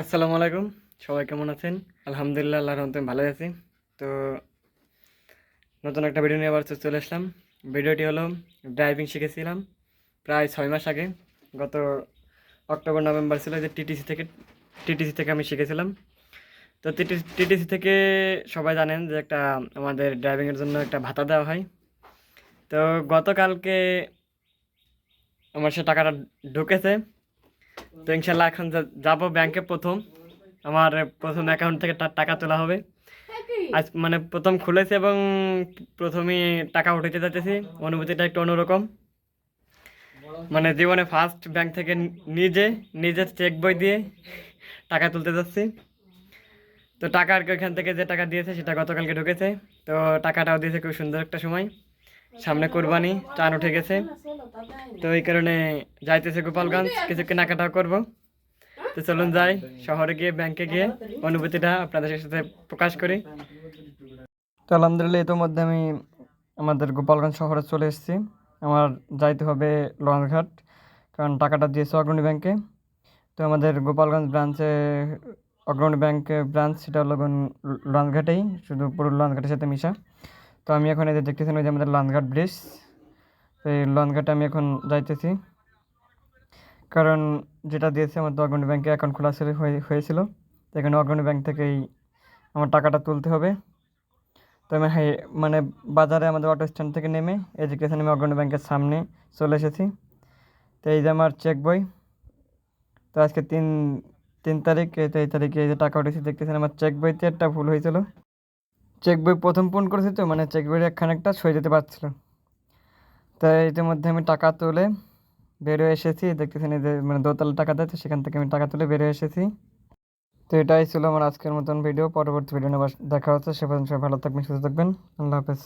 আসসালামু আলাইকুম। সবাই কেমন আছেন? আলহামদুলিল্লাহ, আল্লাহর রহমতে ভালো আছি। তো নতুন একটা ভিডিও নিয়ে আবার চলে আসলাম। ভিডিওটি হলো ড্রাইভিং শিখেছিলাম প্রায় ছয় মাস আগে। গত অক্টোবর, নভেম্বর ছিল যে টিটিসি থেকে টিটিসি থেকে আমি শিখেছিলাম। তো টিটিসি থেকে সবাই জানেন যে একটা আমাদের ড্রাইভিংয়ের জন্য একটা ভাতা দেওয়া হয়। তো গতকালকে আমার সে টাকাটা ঢুকেছে। তো ইনশাল্লাহ এখন যাব ব্যাংকে প্রথম। আমার প্রথম অ্যাকাউন্ট থেকে টাকা তোলা হবে। আজ মানে প্রথম খুলেছে এবং প্রথমেই টাকা উঠাতে যাচ্ছি। অনুভূতিটা একটু অন্যরকম। মানে জীবনে ফার্স্ট ব্যাংক থেকে নিজে নিজের চেক বই দিয়ে টাকা তুলতে যাচ্ছি। তো টাকা আর কি ওইখান থেকে যে টাকা দিয়েছে সেটা গতকালকে ঢুকেছে। তো টাকাটাও দিয়েছে খুব সুন্দর একটা সময়। সামনে কোরবানি, চান উঠে গেছে। তো এই কারণে যাইতেছে গোপালগঞ্জ কিছু কেনাকাটা করব। তো চলুন যাই শহরে গিয়ে ব্যাংকে গিয়ে অনুভূতিটা আপনাদের সাথে প্রকাশ করি। তো আলহামদুলিল্লাহ ইতোমধ্যে আমি আমাদের গোপালগঞ্জ শহরে চলে এসেছি। আমার যাইতে হবে লঞ্চঘাট কারণ টাকাটা দিয়েছে অগ্রণী ব্যাংকে। তো আমাদের গোপালগঞ্জ ব্রাঞ্চে অগ্রণী ব্যাংকে ব্রাঞ্চ সেটা হলো লঞ্চঘাটেই শুধু পুরো লঞ্চঘাটের সাথে মিশা। তো আমি এখন এই যে দেখতেছেন ওই যে আমাদের লঞ্চঘাট ব্রিজ। তো এই লঞ্চঘাটে আমি এখন যাইতেছি। কারণ যেটা দিয়েছে আমার তো অগ্রণী ব্যাংকে অ্যাকাউন্ট খোলা ছিল, হয়ে- হয়েছিল। এখানে অগ্রণী ব্যাংক থেকেই আমার টাকাটা তুলতে হবে। তো আমি হাই মানে বাজারে আমাদের অটো স্ট্যান্ড থেকে নেমে এডুকেশন আমি অগ্রণী ব্যাংকের সামনে চলে এসেছি। তো এই যে আমার চেক বই। তো আজকে তিন তিন তারিখ, এই তো এই তারিখে এই যে টাকা উঠেছে, দেখতেছেন আমার চেক বইতে একটা ভুল হয়েছিল। চেক বই প্রথম পূরণ করেছি তো মানে চেক বইয়ের একখানেকটা সয়ে যেতে পারছিল। তাই ইতিমধ্যে আমি টাকা তুলে বেরোয় এসেছি। দেখতেছেন এই যে মানে দোতলা টাকা দেয় তো সেখান থেকে আমি টাকা তুলে বেরোয় এসেছি। তো এটাই ছিল আমার আজকের মতন ভিডিও পরবর্তী ভিডিও দেখা হচ্ছে। সে পর্যন্ত সবাই ভালো থাকবেন, সুস্থ থাকবেন। আল্লাহ হাফেজ।